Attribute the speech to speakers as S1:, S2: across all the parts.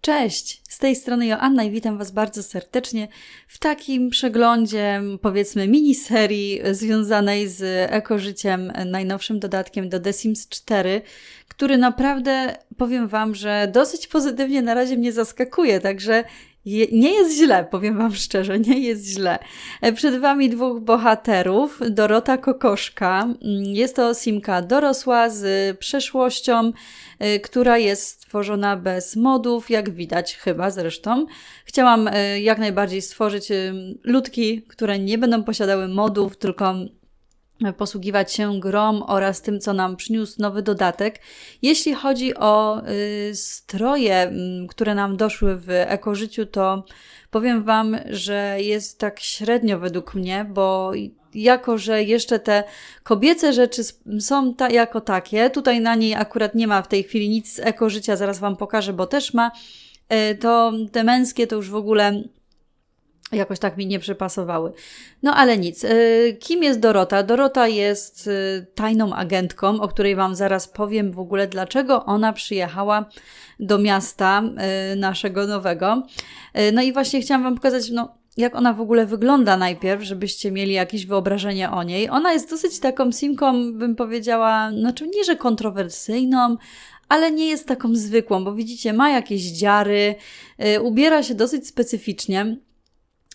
S1: Cześć, z tej strony Joanna i witam Was bardzo serdecznie w takim przeglądzie, powiedzmy, miniserii związanej z ekożyciem, najnowszym dodatkiem do The Sims 4, który naprawdę, powiem Wam, że dosyć pozytywnie na razie mnie zaskakuje, także nie jest źle, powiem Wam szczerze, nie jest źle. E, przed Wami dwóch bohaterów, Dorota Kokoszka. Mm, Jest to Simka dorosła z przeszłością, y, która jest stworzona bez modów, jak widać chyba zresztą. Chciałam y, jak najbardziej stworzyć ludki, które nie będą posiadały modów, tylko posługiwać się grom oraz tym, co nam przyniósł nowy dodatek. Jeśli chodzi o y, stroje, które nam doszły w ekożyciu, to powiem Wam, że jest tak średnio według mnie, bo jako, że jeszcze te kobiece rzeczy są ta, jako takie, tutaj na niej akurat nie ma w tej chwili nic z ekożycia, zaraz Wam pokażę, bo też ma, y, to te męskie to już w ogóle jakoś tak mi nie przypasowały. No ale nic. Y, Kim jest Dorota? Dorota jest y, tajną agentką, o której Wam zaraz powiem w ogóle, dlaczego ona przyjechała do miasta y, naszego nowego. No i właśnie chciałam Wam pokazać, no, jak ona w ogóle wygląda najpierw, żebyście mieli jakieś wyobrażenie o niej. Ona jest dosyć taką simką, bym powiedziała, znaczy nie, że kontrowersyjną, ale nie jest taką zwykłą, bo widzicie, ma jakieś dziary, ubiera się dosyć specyficznie.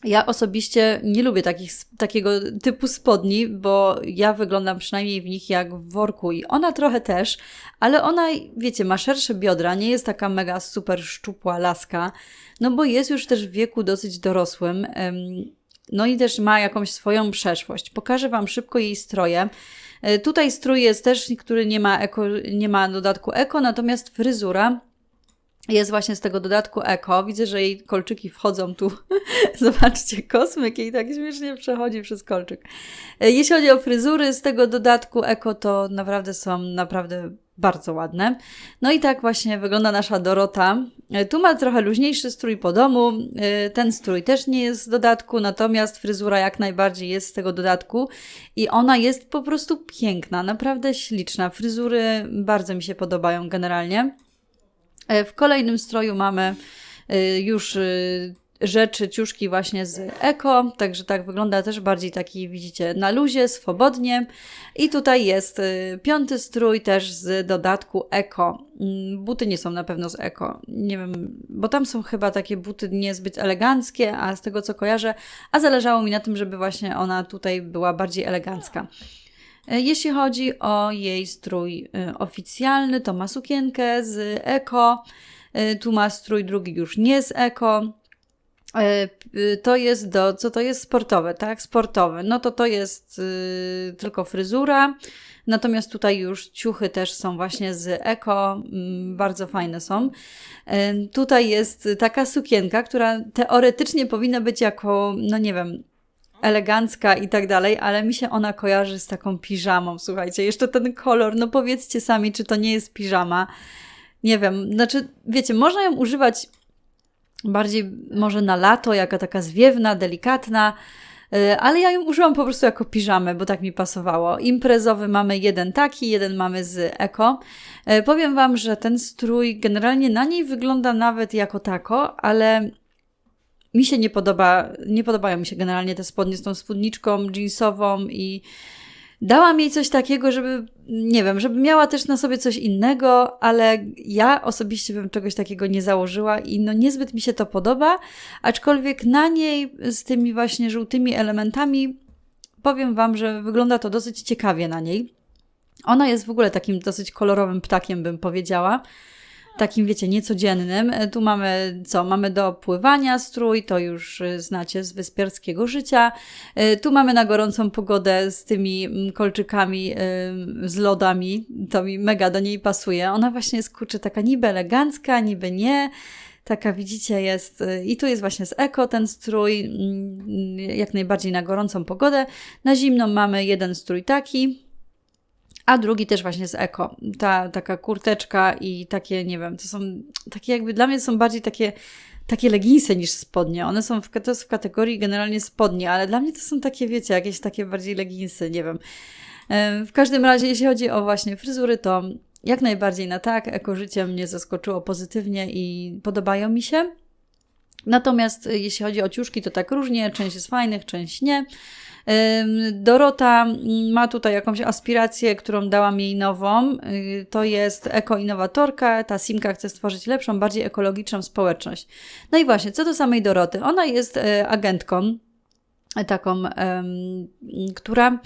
S1: Ja osobiście nie lubię takich, takiego typu spodni, bo ja wyglądam przynajmniej w nich jak w worku i ona trochę też, ale ona, wiecie, ma szersze biodra, nie jest taka mega super szczupła laska, no bo jest już też w wieku dosyć dorosłym, no i też ma jakąś swoją przeszłość. Pokażę Wam szybko jej stroje. E, Tutaj strój jest też, który nie ma, eko, nie ma dodatku eko, natomiast fryzura jest właśnie z tego dodatku eko. Widzę, że jej kolczyki wchodzą tu. Zobaczcie, kosmyk jej tak śmiesznie przechodzi przez kolczyk. E, Jeśli chodzi o fryzury z tego dodatku eko, to naprawdę są naprawdę bardzo ładne. No i tak właśnie wygląda nasza Dorota. E, Tu ma trochę luźniejszy strój po domu. E, Ten strój też nie jest z dodatku, natomiast fryzura jak najbardziej jest z tego dodatku i ona jest po prostu piękna, naprawdę śliczna. Fryzury bardzo mi się podobają generalnie. E, W kolejnym stroju mamy y, już y, rzeczy, ciuszki właśnie z eko, także tak wygląda też bardziej taki, widzicie, na luzie, swobodnie. I tutaj jest piąty strój też z dodatku eko. Mm, Buty nie są na pewno z eko, nie wiem, bo tam są chyba takie buty niezbyt eleganckie, a z tego co kojarzę, a zależało mi na tym, żeby właśnie ona tutaj była bardziej elegancka. E, Jeśli chodzi o jej strój y, oficjalny, to ma sukienkę z eko. Y, Tu ma strój drugi już nie z eko. E, To jest do, co to jest sportowe, tak? Sportowe. No to to jest y, tylko fryzura. Natomiast tutaj już ciuchy też są właśnie z eko, mm, bardzo fajne są. E, Tutaj jest taka sukienka, która teoretycznie powinna być jako, no nie wiem, elegancka i tak dalej, ale mi się ona kojarzy z taką piżamą. Słuchajcie, jeszcze ten kolor, no powiedzcie sami, czy to nie jest piżama. Nie wiem, znaczy, wiecie, można ją używać bardziej może na lato, jako taka zwiewna, delikatna, y, ale ja ją użyłam po prostu jako piżamę, bo tak mi pasowało. Imprezowy mamy jeden taki, jeden mamy z eko. Y, Powiem Wam, że ten strój generalnie na niej wygląda nawet jako tako, ale mi się nie podoba, nie podobają mi się generalnie te spodnie z tą spódniczką jeansową i dałam jej coś takiego, żeby, nie wiem, żeby miała też na sobie coś innego, ale ja osobiście bym czegoś takiego nie założyła i no niezbyt mi się to podoba, aczkolwiek na niej z tymi właśnie żółtymi elementami powiem Wam, że wygląda to dosyć ciekawie na niej. Ona jest w ogóle takim dosyć kolorowym ptakiem, bym powiedziała takim, wiecie, niecodziennym. E, Tu mamy co? Mamy do pływania strój, to już y, znacie z wyspiarskiego życia. E, Tu mamy na gorącą pogodę z tymi mm, kolczykami, z lodami. To mi mega do niej pasuje. Ona właśnie jest, kurczę, taka niby elegancka, niby nie. Taka widzicie jest, i tu jest właśnie z eko ten strój, mm, jak najbardziej na gorącą pogodę. Na zimną mamy jeden strój taki, a drugi też właśnie z eko. Ta taka kurteczka i takie, nie wiem, to są takie jakby dla mnie są bardziej takie takie leginsy niż spodnie. One są w, to jest w kategorii generalnie spodnie, ale dla mnie to są takie, wiecie, jakieś takie bardziej leginsy, nie wiem. W każdym razie, jeśli chodzi o właśnie fryzury, to jak najbardziej na tak. Ekożycie mnie zaskoczyło pozytywnie i podobają mi się. Natomiast y, jeśli chodzi o ciuszki, to tak różnie. Część jest fajnych, część nie. Dorota mm, ma tutaj jakąś aspirację, którą dałam jej nową. Y, to jest ekoinnowatorka. Ta Simka chce stworzyć lepszą, bardziej ekologiczną społeczność. No i właśnie, co do samej Doroty. Ona jest y, agentką, taką, która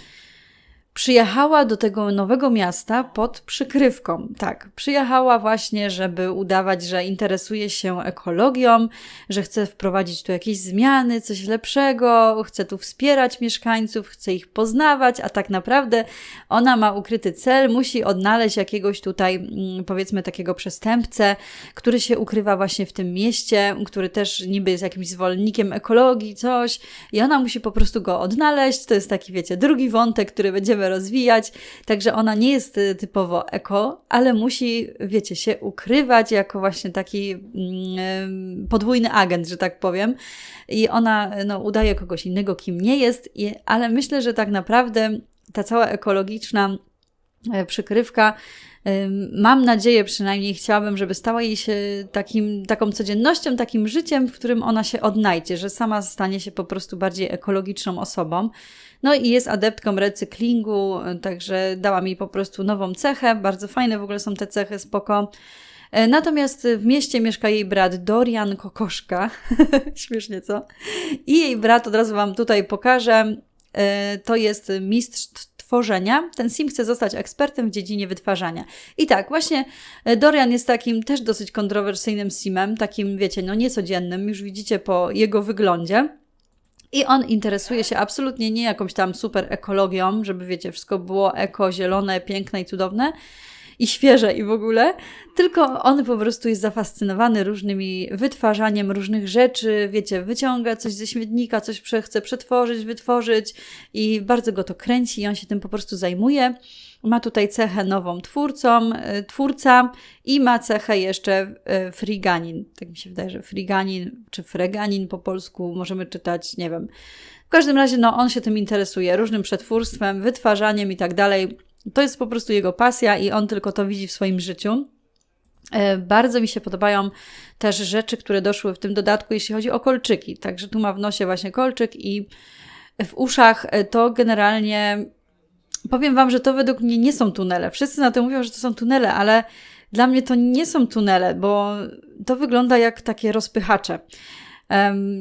S1: Przyjechała do tego nowego miasta pod przykrywką. Tak, przyjechała właśnie, żeby udawać, że interesuje się ekologią, że chce wprowadzić tu jakieś zmiany, coś lepszego, chce tu wspierać mieszkańców, chce ich poznawać, a tak naprawdę ona ma ukryty cel, musi odnaleźć jakiegoś tutaj, mm, powiedzmy, takiego przestępcę, który się ukrywa właśnie w tym mieście, który też niby jest jakimś zwolennikiem ekologii, coś, i ona musi po prostu go odnaleźć. To jest taki, wiecie, drugi wątek, który będziemy będziemy rozwijać. Także ona nie jest y, typowo eko, ale musi, wiecie, się ukrywać jako właśnie taki mm, podwójny agent, że tak powiem. I ona no, udaje kogoś innego, kim nie jest, ale myślę, że tak naprawdę ta cała ekologiczna e, przykrywka Mam nadzieję, przynajmniej chciałabym, żeby stała jej się takim, taką codziennością, takim życiem, w którym ona się odnajdzie, że sama stanie się po prostu bardziej ekologiczną osobą. No i jest adeptką recyklingu, także dała mi po prostu nową cechę. Bardzo fajne w ogóle są te cechy, spoko. E, natomiast w mieście mieszka jej brat Dorian Kokoszka. Śmiesznie, co? I jej brat, od razu Wam tutaj pokażę, to jest mistrz tworzenia. Ten sim chce zostać ekspertem w dziedzinie wytwarzania. I tak, właśnie e, Dorian jest takim też dosyć kontrowersyjnym simem, takim, wiecie, no niecodziennym, już widzicie po jego wyglądzie. I on interesuje się absolutnie nie jakąś tam super ekologią, żeby wiecie, wszystko było eko, zielone, piękne i cudowne i świeże i w ogóle, tylko on po prostu jest zafascynowany różnymi wytwarzaniem różnych rzeczy, wiecie, wyciąga coś ze śmietnika, coś chce przetworzyć, wytworzyć i bardzo go to kręci i on się tym po prostu zajmuje. Ma tutaj cechę nową twórcą, y, twórca i ma cechę jeszcze y, friganin. Tak mi się wydaje, że friganin czy freganin po polsku możemy czytać, nie wiem. W każdym razie, no, on się tym interesuje, różnym przetwórstwem, wytwarzaniem i tak dalej. To jest po prostu jego pasja i on tylko to widzi w swoim życiu. E, bardzo mi się podobają też rzeczy, które doszły w tym dodatku, jeśli chodzi o kolczyki. Także tu ma w nosie właśnie kolczyk i w uszach e, to generalnie powiem Wam, że to według mnie nie są tunele. Wszyscy na to mówią, że to są tunele, ale dla mnie to nie są tunele, bo to wygląda jak takie rozpychacze.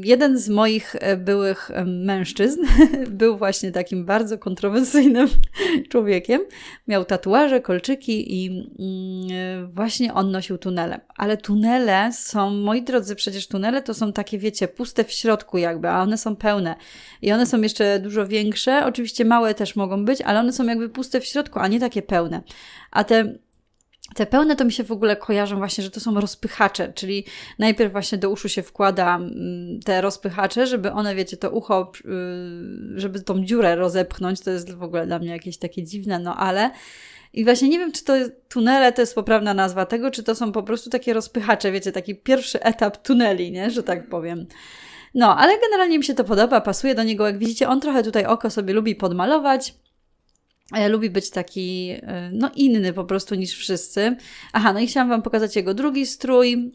S1: Jeden z moich e, byłych mężczyzn był właśnie takim bardzo kontrowersyjnym człowiekiem. Miał tatuaże, kolczyki i mm, e, właśnie on nosił tunele. Ale tunele są, moi drodzy, przecież tunele to są takie, wiecie, puste w środku jakby, a one są pełne. I one są jeszcze dużo większe. Oczywiście małe też mogą być, ale one są jakby puste w środku, a nie takie pełne. A te te pełne to mi się w ogóle kojarzą właśnie, że to są rozpychacze, czyli najpierw właśnie do uszu się wkłada mm, te rozpychacze, żeby one, wiecie, to ucho, y, żeby tą dziurę rozepchnąć, to jest w ogóle dla mnie jakieś takie dziwne, no ale i właśnie nie wiem, czy to tunele to jest poprawna nazwa tego, czy to są po prostu takie rozpychacze, wiecie, taki pierwszy etap tuneli, nie, że tak powiem. No, ale generalnie mi się to podoba, pasuje do niego, jak widzicie, on trochę tutaj oko sobie lubi podmalować, lubi być taki, e, no inny po prostu niż wszyscy. Aha, no i chciałam Wam pokazać jego drugi strój.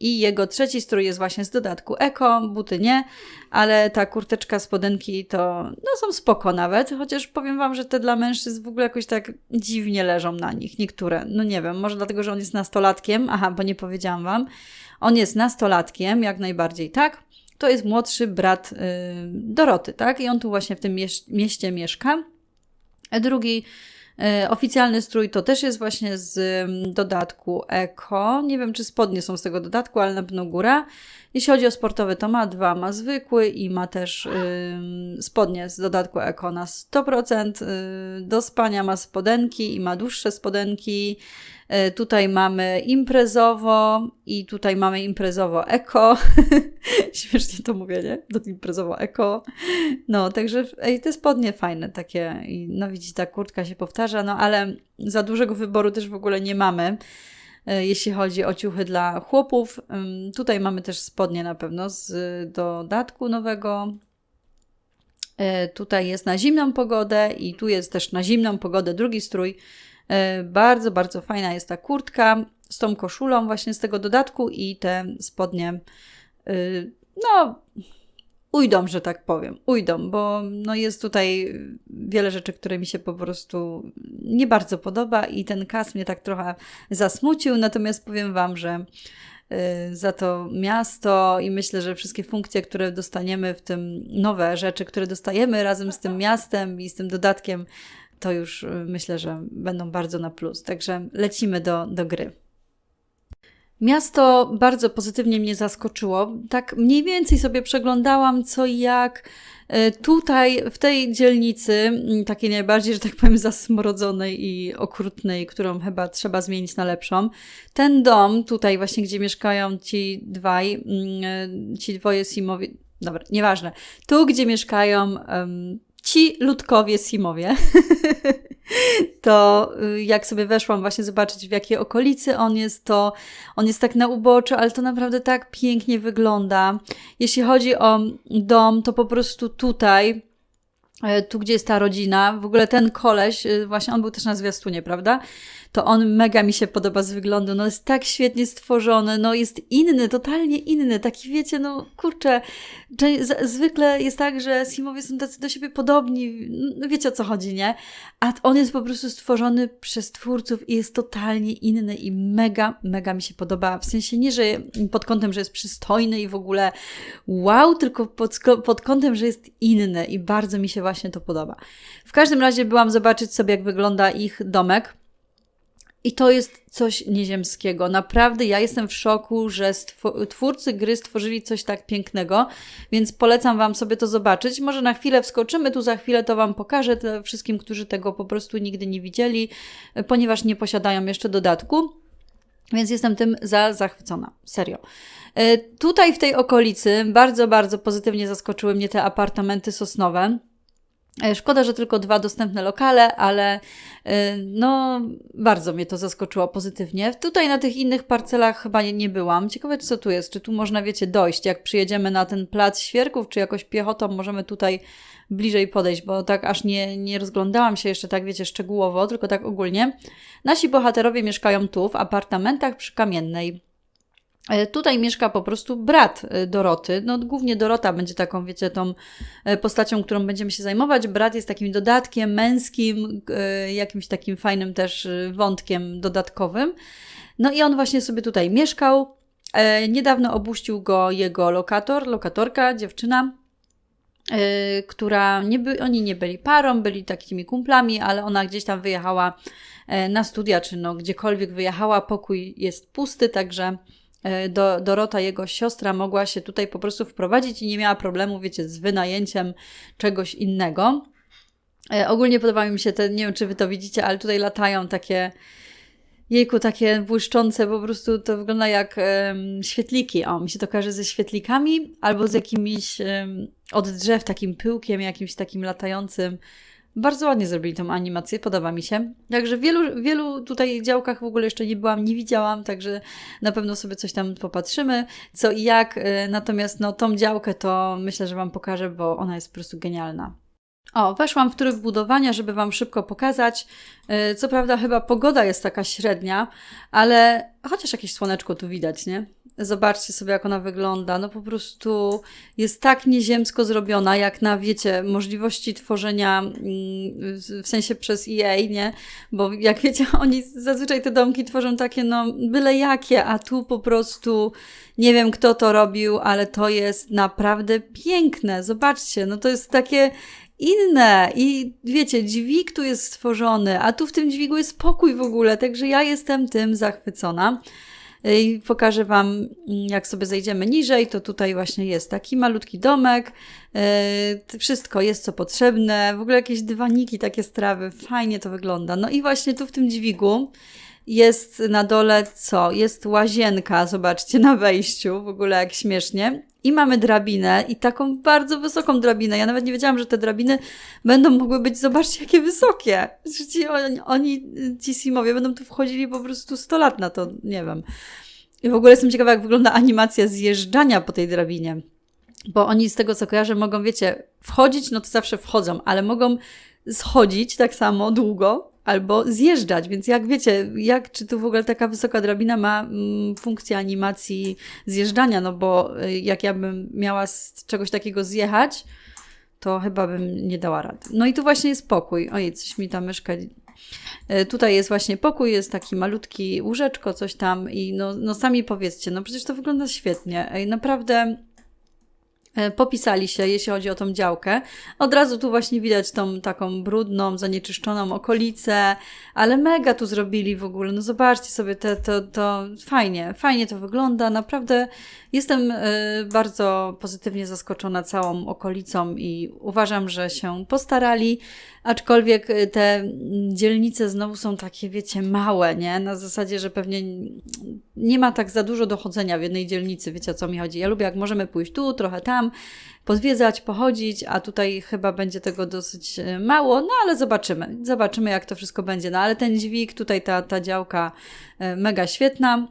S1: I jego trzeci strój jest właśnie z dodatku eko, buty nie, ale ta kurteczka, spodenki to no, są spoko nawet, chociaż powiem Wam, że te dla mężczyzn w ogóle jakoś tak dziwnie leżą na nich, niektóre. No nie wiem, może dlatego, że on jest nastolatkiem, aha, bo nie powiedziałam Wam. On jest nastolatkiem, jak najbardziej tak. To jest młodszy brat yy, Doroty, tak? I on tu właśnie w tym mieście mieszka. Drugi e, oficjalny strój to też jest właśnie z mm, dodatku Eko. Nie wiem, czy spodnie są z tego dodatku, ale na pewno góra. Jeśli chodzi o sportowy, to ma dwa, ma zwykły i ma też y, spodnie z dodatku Eko na 100%. Y, do spania ma spodenki i ma dłuższe spodenki. Y, tutaj mamy imprezowo i tutaj mamy imprezowo eko. Śmiesznie to mówię, nie? Do imprezowo eko. No, także ej, te spodnie fajne takie. No widzicie, ta kurtka się powtarza, no ale za dużego wyboru też w ogóle nie mamy. E, jeśli chodzi o ciuchy dla chłopów. Tutaj mamy też spodnie na pewno z dodatku nowego. E, tutaj jest na zimną pogodę i tu jest też na zimną pogodę drugi strój E, Bardzo, bardzo fajna jest ta kurtka z tą koszulą właśnie z tego dodatku i te spodnie, y, no ujdą, że tak powiem, ujdą, bo no jest tutaj wiele rzeczy, które mi się po prostu nie bardzo podoba i ten kas mnie tak trochę zasmucił, natomiast powiem Wam, że y, za to miasto i myślę, że wszystkie funkcje, które dostaniemy w tym, nowe rzeczy, które dostajemy razem z tym miastem i z tym dodatkiem, to już y, myślę, że będą bardzo na plus. Także lecimy do, do gry. Miasto bardzo pozytywnie mnie zaskoczyło. Tak mniej więcej sobie przeglądałam co i jak e, tutaj w tej dzielnicy, m, takiej najbardziej, że tak powiem, zasmrodzonej i okrutnej, którą chyba trzeba zmienić na lepszą. Ten dom tutaj właśnie, gdzie mieszkają ci dwaj, mm, e, ci dwoje Simowie, dobra, nieważne. Tu, gdzie mieszkają ci ludkowie Simowie, to y, jak sobie weszłam właśnie zobaczyć w jakiej okolicy on jest, to on jest tak na uboczu, ale to naprawdę tak pięknie wygląda. Jeśli chodzi o dom, to po prostu tutaj, tu gdzie jest ta rodzina, w ogóle ten koleś, y, właśnie on był też na zwiastunie, prawda? To on mega mi się podoba z wyglądu, no jest tak świetnie stworzony, no jest inny, totalnie inny, taki wiecie, no kurczę, zwykle jest tak, że Simowie są tacy do siebie podobni, no wiecie o co chodzi, nie? A on jest po prostu stworzony przez twórców i jest totalnie inny i mega, mega mi się podoba. W sensie nie, że pod kątem, że jest przystojny i w ogóle wow, tylko pod, pod kątem, że jest inny i bardzo mi się właśnie to podoba. W każdym razie byłam zobaczyć sobie, jak wygląda ich domek. I to jest coś nieziemskiego. Naprawdę ja jestem w szoku, że twórcy gry stworzyli coś tak pięknego, więc polecam Wam sobie to zobaczyć. Może na chwilę wskoczymy, tu za chwilę to Wam pokażę wszystkim, którzy tego po prostu nigdy nie widzieli, ponieważ nie posiadają jeszcze dodatku. Więc jestem tym za zachwycona. Serio. E, Tutaj w tej okolicy bardzo, bardzo pozytywnie zaskoczyły mnie te apartamenty sosnowe. E, Szkoda, że tylko dwa dostępne lokale, ale e, no bardzo mnie to zaskoczyło pozytywnie. Tutaj na tych innych parcelach chyba nie, nie byłam. Ciekawe, co tu jest. Czy tu można, wiecie, dojść, jak przyjedziemy na ten plac świerków, czy jakoś piechotą możemy tutaj bliżej podejść, bo tak aż nie, nie rozglądałam się jeszcze tak, wiecie, szczegółowo, tylko tak ogólnie. Nasi bohaterowie mieszkają tu, w apartamentach przy Kamiennej. E, Tutaj mieszka po prostu brat e, Doroty. No, głównie Dorota będzie taką, wiecie, tą e, postacią, którą będziemy się zajmować. Brat jest takim dodatkiem męskim, jakimś takim fajnym też wątkiem dodatkowym. No i on właśnie sobie tutaj mieszkał. Niedawno opuścił go jego lokator, lokatorka, dziewczyna, która nie by, oni nie byli parą, byli takimi kumplami, ale ona gdzieś tam wyjechała na studia, czy no gdziekolwiek wyjechała, pokój jest pusty, także do, Dorota, jego siostra, mogła się tutaj po prostu wprowadzić i nie miała problemu, wiecie, z wynajęciem czegoś innego. E, Ogólnie podobają mi się te, nie wiem czy wy to widzicie, ale tutaj latają takie, jejku, takie błyszczące, po prostu to wygląda jak em, świetliki. O, mi się to kojarzy ze świetlikami albo z jakimiś em, od drzew takim pyłkiem, jakimś takim latającym. Bardzo ładnie zrobili tą animację, podoba mi się. Także w wielu, wielu tutaj działkach w ogóle jeszcze nie byłam, nie widziałam, także na pewno sobie coś tam popatrzymy, co i jak. E, Natomiast no, tą działkę to myślę, że Wam pokażę, bo ona jest po prostu genialna. O, weszłam w tryb budowania, żeby Wam szybko pokazać. E, Co prawda, chyba pogoda jest taka średnia, ale chociaż jakieś słoneczko tu widać, nie? Zobaczcie sobie, jak ona wygląda. No po prostu jest tak nieziemsko zrobiona, jak na, wiecie, możliwości tworzenia mm, w sensie przez EA, nie? Bo jak wiecie, oni zazwyczaj te domki tworzą takie, no, byle jakie, a tu po prostu nie wiem, kto to robił, ale to jest naprawdę piękne. Zobaczcie, no to jest takie inne i wiecie, dźwig tu jest stworzony, a tu w tym dźwigu jest spokój w ogóle, także ja jestem tym zachwycona. I pokażę Wam, jak sobie zejdziemy niżej, to tutaj właśnie jest taki malutki domek, yy, wszystko jest co potrzebne, w ogóle jakieś dywaniki, takie strawy, fajnie to wygląda. No i właśnie tu w tym dźwigu jest na dole co? Jest łazienka, zobaczcie, na wejściu, w ogóle jak śmiesznie. I mamy drabinę i taką bardzo wysoką drabinę. Ja nawet nie wiedziałam, że te drabiny będą mogły być, zobaczcie, jakie wysokie. Ci, oni, oni, ci Simowie będą tu wchodzili po prostu 100 lat na to, nie wiem. I w ogóle jestem ciekawa, jak wygląda animacja zjeżdżania po tej drabinie. Bo oni z tego, co kojarzę, mogą, wiecie, wchodzić, no to zawsze wchodzą, ale mogą schodzić tak samo długo albo zjeżdżać. Więc jak wiecie, jak czy tu w ogóle taka wysoka drabina ma mm, funkcję animacji zjeżdżania, no bo y, jak ja bym miała z czegoś takiego zjechać, to chyba bym nie dała rady. No i tu właśnie jest pokój. Ojej, coś mi ta myszka E, tutaj jest właśnie pokój, jest taki malutki łóżeczko, coś tam i no, no sami powiedzcie, no przecież to wygląda świetnie. Ej, naprawdę popisali się, jeśli chodzi o tą działkę. Od razu tu właśnie widać tą taką brudną, zanieczyszczoną okolicę, ale mega tu zrobili w ogóle. No zobaczcie sobie, te, to, to fajnie, fajnie to wygląda. Naprawdę jestem y, bardzo pozytywnie zaskoczona całą okolicą i uważam, że się postarali. Aczkolwiek y, te dzielnice znowu są takie, wiecie, małe, nie? Na zasadzie, że pewnie nie ma tak za dużo dochodzenia w jednej dzielnicy, wiecie o co mi chodzi. Ja lubię, jak możemy pójść tu, trochę tam, pozwiedzać, pochodzić, a tutaj chyba będzie tego dosyć y, mało, no ale zobaczymy. Zobaczymy, jak to wszystko będzie. No ale ten dźwig, tutaj ta, ta działka y, mega świetna.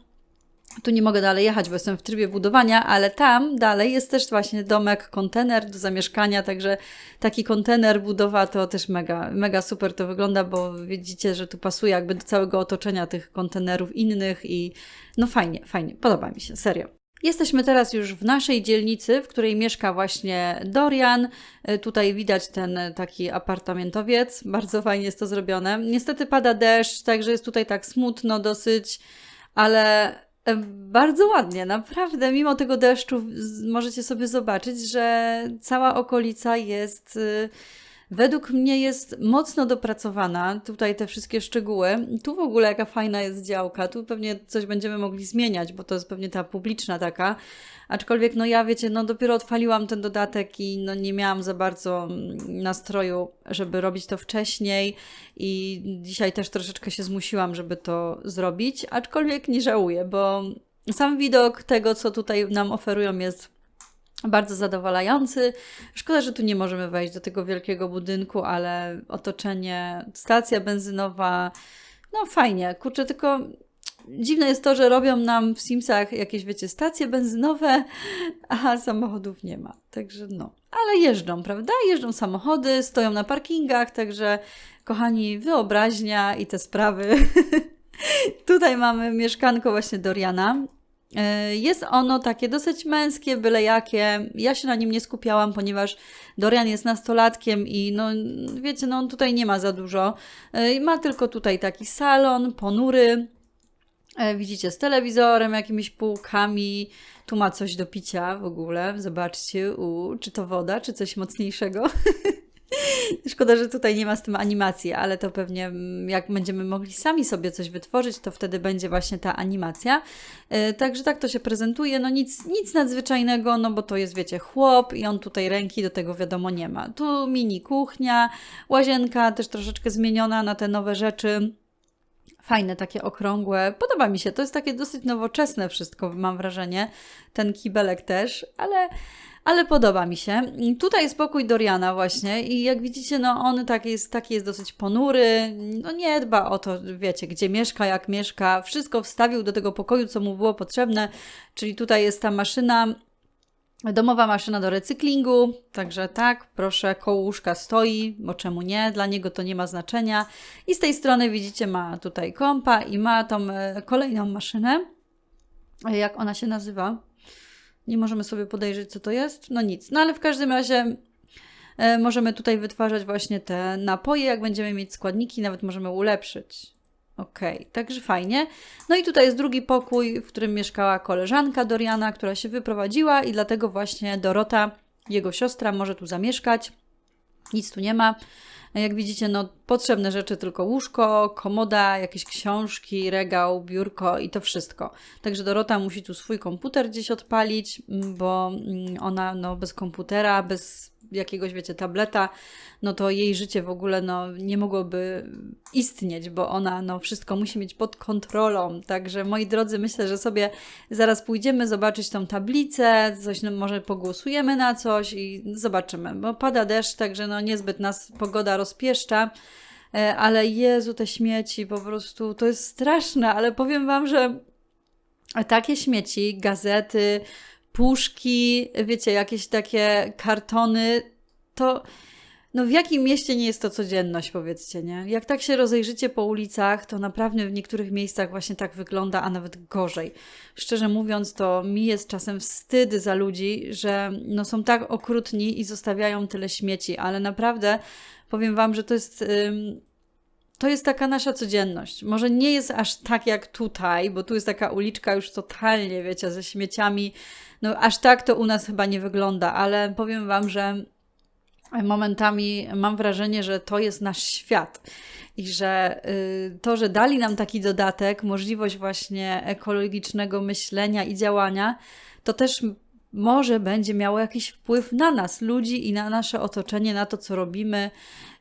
S1: Tu nie mogę dalej jechać, bo jestem w trybie budowania, ale tam dalej jest też właśnie domek, kontener do zamieszkania, także taki kontener, budowa to też mega, mega super to wygląda, bo widzicie, że tu pasuje jakby do całego otoczenia tych kontenerów innych i no fajnie, fajnie, podoba mi się, serio. Jesteśmy teraz już w naszej dzielnicy, w której mieszka właśnie Dorian. E, tutaj widać ten taki apartamentowiec. Bardzo fajnie jest to zrobione. Niestety pada deszcz, także jest tutaj tak smutno dosyć, ale E, bardzo ładnie, naprawdę. Mimo tego deszczu możecie sobie zobaczyć, że cała okolica jest y, według mnie jest mocno dopracowana. Tutaj te wszystkie szczegóły. Tu w ogóle jaka fajna jest działka. Tu pewnie coś będziemy mogli zmieniać, bo to jest pewnie ta publiczna taka. Aczkolwiek, no ja wiecie, no dopiero odpaliłam ten dodatek i no nie miałam za bardzo mm, nastroju, żeby robić to wcześniej i dzisiaj też troszeczkę się zmusiłam, żeby to zrobić, aczkolwiek nie żałuję, bo sam widok tego, co tutaj nam oferują jest bardzo zadowalający. Szkoda, że tu nie możemy wejść do tego wielkiego budynku, ale otoczenie, stacja benzynowa, no fajnie. Kurczę, tylko dziwne jest to, że robią nam w Simsach jakieś, wiecie, stacje benzynowe, a samochodów nie ma. Także no, ale jeżdżą, prawda? Jeżdżą samochody, stoją na parkingach, także kochani, wyobraźnia i te sprawy. Tutaj mamy mieszkanko właśnie Doriana. E, jest ono takie dosyć męskie, byle jakie. Ja się na nim nie skupiałam, ponieważ Dorian jest nastolatkiem i no wiecie, no on tutaj nie ma za dużo. E, ma tylko tutaj taki salon, ponury. E, widzicie, z telewizorem, jakimiś półkami. Tu ma coś do picia w ogóle. Zobaczcie, u, czy to woda, czy coś mocniejszego. Szkoda, że tutaj nie ma z tym animacji, ale to pewnie mm, jak będziemy mogli sami sobie coś wytworzyć, to wtedy będzie właśnie ta animacja. E, także tak to się prezentuje. No nic, nic nadzwyczajnego, no bo to jest, wiecie, chłop i on tutaj ręki do tego wiadomo nie ma. Tu mini kuchnia, łazienka też troszeczkę zmieniona na te nowe rzeczy. Fajne, takie okrągłe. Podoba mi się. To jest takie dosyć nowoczesne wszystko, mam wrażenie. Ten kibelek też, ale ale podoba mi się. Tutaj jest pokój Doriana właśnie i jak widzicie, no on taki jest, taki jest dosyć ponury, no nie dba o to, wiecie, gdzie mieszka, jak mieszka, wszystko wstawił do tego pokoju, co mu było potrzebne, czyli tutaj jest ta maszyna, Domowa maszyna do recyklingu, także tak, proszę, koło łóżka stoi, bo czemu nie, dla niego to nie ma znaczenia. I z tej strony widzicie, ma tutaj kompa i ma tą e, kolejną maszynę. Jak ona się nazywa? Nie możemy sobie podejrzeć, co to jest. No nic. No ale w każdym razie e, możemy tutaj wytwarzać właśnie te napoje. Jak będziemy mieć składniki, nawet możemy ulepszyć. Ok, także fajnie. No i tutaj jest drugi pokój, w którym mieszkała koleżanka Doriana, która się wyprowadziła i dlatego właśnie Dorota, jego siostra, może tu zamieszkać. Nic tu nie ma. Jak widzicie, no potrzebne rzeczy tylko łóżko, komoda, jakieś książki, regał, biurko i to wszystko. Także Dorota musi tu swój komputer gdzieś odpalić, bo ona no, bez komputera, bez jakiegoś, wiecie, tableta, no to jej życie w ogóle no, nie mogłoby istnieć, bo ona no, wszystko musi mieć pod kontrolą. Także moi drodzy, myślę, że sobie zaraz pójdziemy zobaczyć tą tablicę, coś no, może pogłosujemy na coś i zobaczymy, bo pada deszcz, także no, niezbyt nas pogoda rozpieszcza. E, ale Jezu, te śmieci po prostu to jest straszne, ale powiem Wam, że takie śmieci, gazety, puszki, wiecie, jakieś takie kartony, to no w jakim mieście nie jest to codzienność, powiedzcie, nie? Jak tak się rozejrzycie po ulicach, to naprawdę w niektórych miejscach właśnie tak wygląda, a nawet gorzej. Szczerze mówiąc, to mi jest czasem wstyd za ludzi, że no są tak okrutni i zostawiają tyle śmieci, ale naprawdę powiem Wam, że to jest... Ym, to jest taka nasza codzienność. Może nie jest aż tak jak tutaj, bo tu jest taka uliczka już totalnie, wiecie, ze śmieciami. No aż tak to u nas chyba nie wygląda, ale powiem Wam, że momentami mam wrażenie, że to jest nasz świat i że y, to, że dali nam taki dodatek, możliwość właśnie ekologicznego myślenia i działania, to też może będzie miało jakiś wpływ na nas, ludzi i na nasze otoczenie, na to, co robimy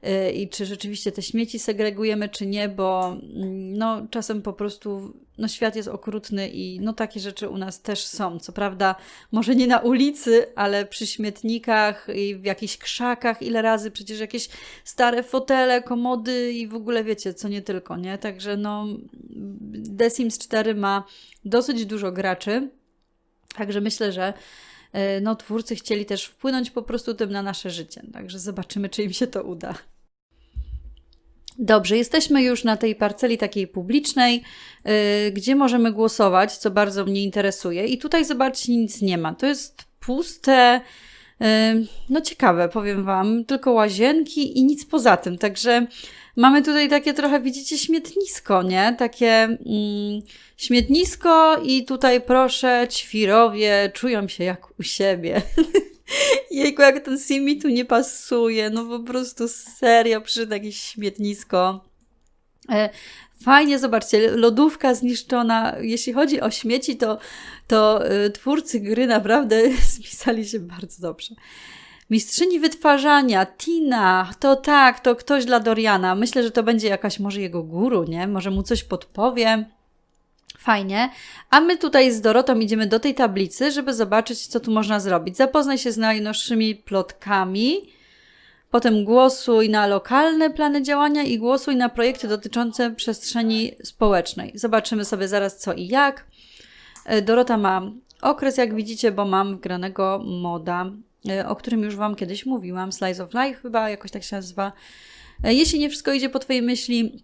S1: yy, i czy rzeczywiście te śmieci segregujemy, czy nie, bo yy, no, czasem po prostu no, świat jest okrutny i no, takie rzeczy u nas też są. Co prawda, może nie na ulicy, ale przy śmietnikach i w jakichś krzakach, ile razy przecież jakieś stare fotele, komody i w ogóle wiecie, co nie tylko, nie? Także no, The Sims 4 ma dosyć dużo graczy. Także myślę, że e, no, twórcy chcieli też wpłynąć po prostu tym na nasze życie. Także zobaczymy, czy im się to uda. Dobrze, jesteśmy już na tej parceli takiej publicznej, yy, gdzie możemy głosować, co bardzo mnie interesuje. I tutaj zobaczcie, nic nie ma. To jest puste, no ciekawe, powiem Wam, tylko łazienki i nic poza tym. Także mamy tutaj takie trochę, widzicie, śmietnisko, nie? Takie mm, śmietnisko i tutaj proszę, ćwirowie czują się jak u siebie. Jejku, jak ten Simi tu nie pasuje, no po prostu serio, przyszedł jakieś śmietnisko. Fajnie, zobaczcie, lodówka zniszczona. Jeśli chodzi o śmieci, to, to y, twórcy gry naprawdę spisali się bardzo dobrze. Mistrzyni wytwarzania, Tina, to tak, to ktoś dla Doriana. Myślę, że to będzie jakaś może jego guru, nie? Może mu coś podpowie. Fajnie. A my tutaj z Dorotą idziemy do tej tablicy, żeby zobaczyć, co tu można zrobić. Zapoznaj się z najnowszymi plotkami. Potem głosuj na lokalne plany działania i głosuj na projekty dotyczące przestrzeni społecznej. Zobaczymy sobie zaraz co i jak. E, Dorota ma okres, jak widzicie, bo mam wgranego moda, e, o którym już Wam kiedyś mówiłam. Slice of Life chyba, jakoś tak się nazywa. E, jeśli nie wszystko idzie po Twojej myśli,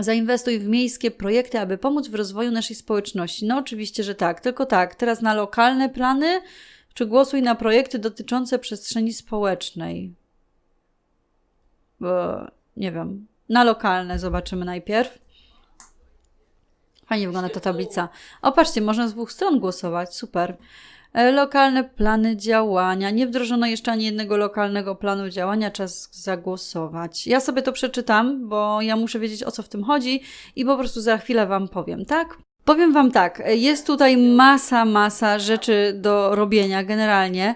S1: Zainwestuj w miejskie projekty, aby pomóc w rozwoju naszej społeczności. No oczywiście, że tak. Tylko tak, teraz na lokalne plany, czy głosuj na projekty dotyczące przestrzeni społecznej? Nie wiem. Na lokalne zobaczymy najpierw. Fajnie wygląda ta tablica. O, patrzcie, można z dwóch stron głosować. Super. E, lokalne plany działania. Nie wdrożono jeszcze ani jednego lokalnego planu działania, czas zagłosować. Ja sobie to przeczytam, bo ja muszę wiedzieć o co w tym chodzi i po prostu za chwilę Wam powiem, tak? Powiem Wam tak, jest tutaj masa, masa rzeczy do robienia generalnie.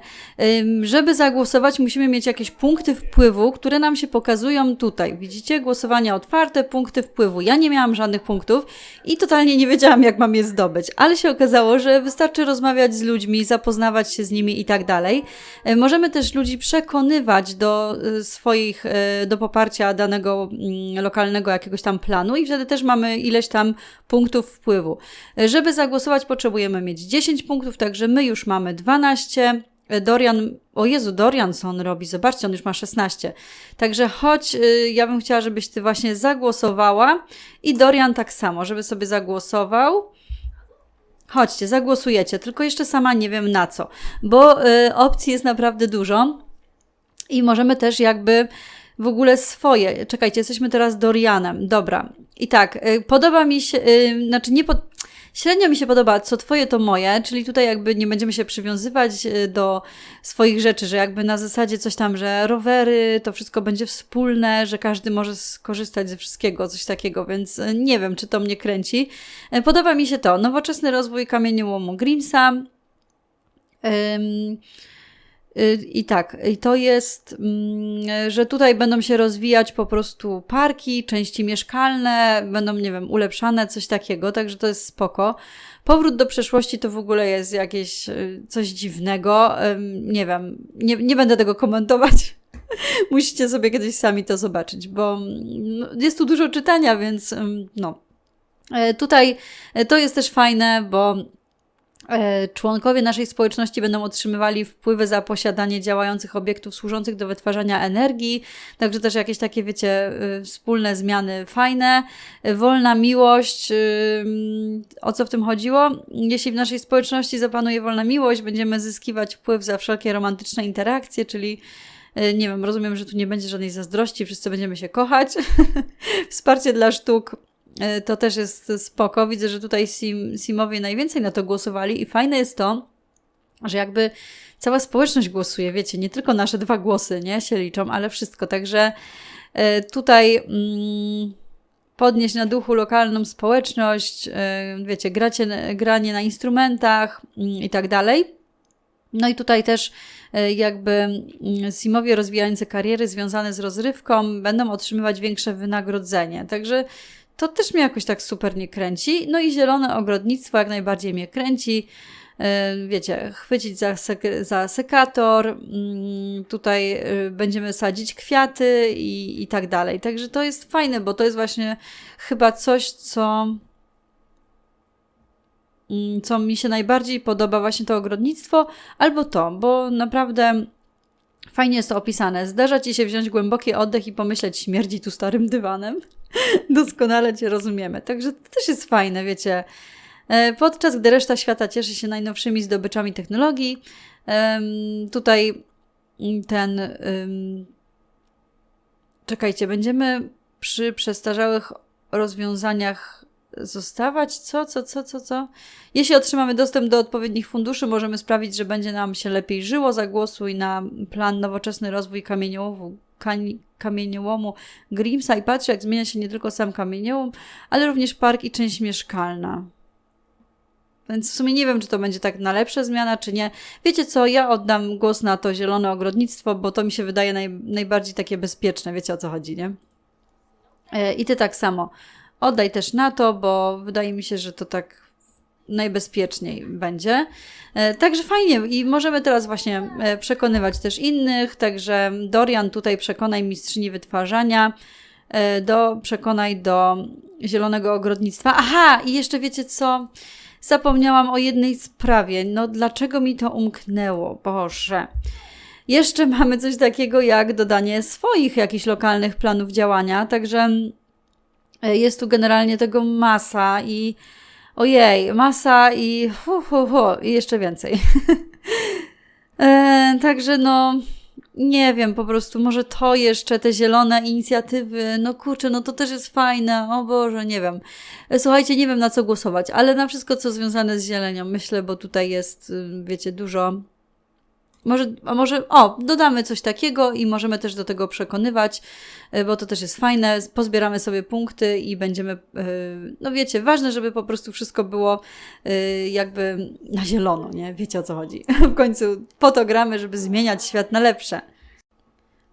S1: Żeby zagłosować, musimy mieć jakieś punkty wpływu, które nam się pokazują tutaj. Widzicie? Głosowania otwarte, punkty wpływu. Ja nie miałam żadnych punktów i totalnie nie wiedziałam, jak mam je zdobyć, ale się okazało, że wystarczy rozmawiać z ludźmi, zapoznawać się z nimi i tak dalej. Możemy też ludzi przekonywać do y, swoich, y, do poparcia danego mm, lokalnego jakiegoś tam planu i wtedy też mamy ileś tam punktów wpływu. Żeby zagłosować potrzebujemy mieć 10 punktów, także my już mamy 12. Dorian, o Jezu, Dorian co on robi, zobaczcie, on już ma 16. Także chodź, y, ja bym chciała, żebyś ty właśnie zagłosowała i Dorian tak samo, żeby sobie zagłosował. Chodźcie, zagłosujecie, tylko jeszcze sama nie wiem na co, bo y, opcji jest naprawdę dużo i możemy też jakby w ogóle swoje. Czekajcie, jesteśmy teraz Dorianem. Dobra. I tak, y, podoba mi się, y, znaczy nie pod, Średnio mi się podoba, co twoje to moje, czyli tutaj jakby nie będziemy się przywiązywać y, do swoich rzeczy, że jakby na zasadzie coś tam, że rowery, to wszystko będzie wspólne, że każdy może skorzystać ze wszystkiego, coś takiego, więc nie wiem, czy to mnie kręci. Podoba mi się to. Nowoczesny rozwój kamieniołomu Grimsa. Ym, i tak, i to jest, mm, że tutaj będą się rozwijać po prostu parki, części mieszkalne, będą, nie wiem, ulepszane, coś takiego, także to jest spoko. Powrót do przeszłości to w ogóle jest jakieś y, coś dziwnego. Nie wiem, nie, nie będę tego komentować. Musicie sobie kiedyś sami to zobaczyć, bo no, jest tu dużo czytania, więc no. E, tutaj e, to jest też fajne, bo Członkowie naszej społeczności będą otrzymywali wpływy za posiadanie działających obiektów służących do wytwarzania energii, także też jakieś takie, wiecie, y, wspólne zmiany fajne. Y, Wolna miłość, y, mm, o co w tym chodziło? Jeśli w naszej społeczności zapanuje wolna miłość, będziemy zyskiwać wpływ za wszelkie romantyczne interakcje, czyli y, nie wiem, rozumiem, że tu nie będzie żadnej zazdrości, wszyscy będziemy się kochać. Wsparcie dla sztuk E, to też jest spoko. Widzę, że tutaj Sim, Simowie najwięcej na to głosowali i fajne jest to, że jakby cała społeczność głosuje, wiecie, nie tylko nasze dwa głosy, nie, się liczą, ale wszystko. Także e, tutaj mm, podnieść na duchu lokalną społeczność, e, wiecie, gracie, granie na instrumentach mm, i tak dalej. No i tutaj też jakby mm, Simowie rozwijający kariery związane z rozrywką będą otrzymywać większe wynagrodzenie. Także to też mnie jakoś tak super nie kręci. No i zielone ogrodnictwo jak najbardziej mnie kręci. E, wiecie, chwycić za, sek- za sekator, mm, tutaj e, będziemy sadzić kwiaty i, i tak dalej. Także to jest fajne, bo to jest właśnie chyba coś, co, mm, co mi się najbardziej podoba, właśnie to ogrodnictwo, albo to, bo naprawdę Fajnie jest to opisane. Zdarza ci się wziąć głęboki oddech i pomyśleć, śmierdzi tu starym dywanem. Doskonale cię rozumiemy. Także to też jest fajne, wiecie. E, podczas gdy reszta świata cieszy się najnowszymi zdobyczami technologii, tutaj ten. Czekajcie, będziemy przy przestarzałych rozwiązaniach zostawać? Co, co, co, co, co? Jeśli otrzymamy dostęp do odpowiednich funduszy, możemy sprawić, że będzie nam się lepiej żyło. Zagłosuj na plan Nowoczesny Rozwój Kamieniołomu, kamieniołomu Grimsa i patrzę, jak zmienia się nie tylko sam kamieniołom, ale również park i część mieszkalna. Więc w sumie nie wiem, czy to będzie tak na lepsze zmiana, czy nie. Wiecie co, ja oddam głos na to zielone ogrodnictwo, bo to mi się wydaje naj, najbardziej takie bezpieczne. Wiecie o co chodzi, nie? E, I ty tak samo. Oddaj też na to, bo wydaje mi się, że to tak najbezpieczniej będzie. E, także fajnie i możemy teraz właśnie e, przekonywać też innych, także Dorian tutaj przekonaj mistrzyni wytwarzania, e, do, przekonaj do zielonego ogrodnictwa. Aha, i jeszcze wiecie co? Zapomniałam o jednej sprawie. No dlaczego mi to umknęło? Boże. Jeszcze mamy coś takiego jak dodanie swoich jakichś lokalnych planów działania, także jest tu generalnie tego masa i ojej, masa i hu, hu, hu, i jeszcze więcej. e, także no, nie wiem, po prostu może to jeszcze, te zielone inicjatywy, no kurczę, no to też jest fajne, o Boże, nie wiem. E, słuchajcie, nie wiem na co głosować, ale na wszystko, co związane z zielenią, myślę, bo tutaj jest, y, wiecie, dużo może, może, o, dodamy coś takiego i możemy też do tego przekonywać, e, bo to też jest fajne. Pozbieramy sobie punkty i będziemy, e, no wiecie, ważne, żeby po prostu wszystko było e, jakby na zielono, nie? Wiecie o co chodzi. W końcu po to gramy, żeby zmieniać świat na lepsze.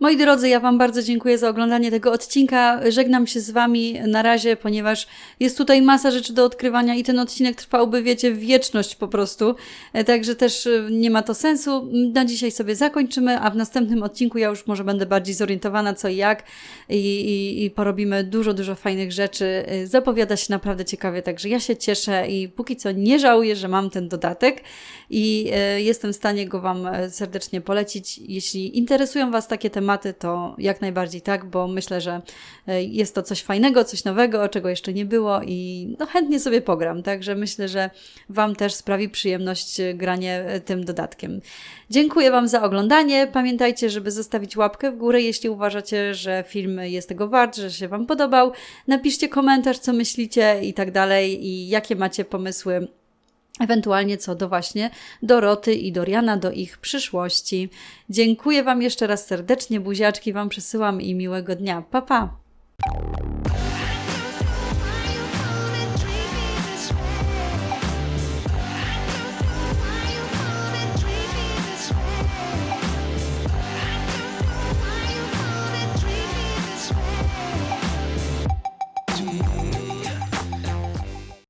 S1: Moi drodzy, ja Wam bardzo dziękuję za oglądanie tego odcinka. Żegnam się z Wami na razie, ponieważ jest tutaj masa rzeczy do odkrywania i ten odcinek trwałby, wiecie, wieczność po prostu. E, także też e, nie ma to sensu. Na dzisiaj sobie zakończymy, a w następnym odcinku ja już może będę bardziej zorientowana co i jak i, i, i porobimy dużo, dużo fajnych rzeczy. E, zapowiada się naprawdę ciekawie, także ja się cieszę i póki co nie żałuję, że mam ten dodatek i jestem w stanie go Wam serdecznie polecić. Jeśli interesują Was takie tematy, to jak najbardziej tak, bo myślę, że e, jest to coś fajnego, coś nowego, czego jeszcze nie było i no, chętnie sobie pogram. Także myślę, że Wam też sprawi przyjemność e, granie e, tym dodatkiem. Dziękuję Wam za oglądanie. Pamiętajcie, żeby zostawić łapkę w górę, jeśli uważacie, że film jest tego wart, że się Wam podobał. Napiszcie komentarz, co myślicie i tak dalej, i jakie macie pomysły ewentualnie co do właśnie Doroty i Doriana, do ich przyszłości. Dziękuję Wam jeszcze raz serdecznie, buziaczki Wam przesyłam i miłego dnia. Pa, pa!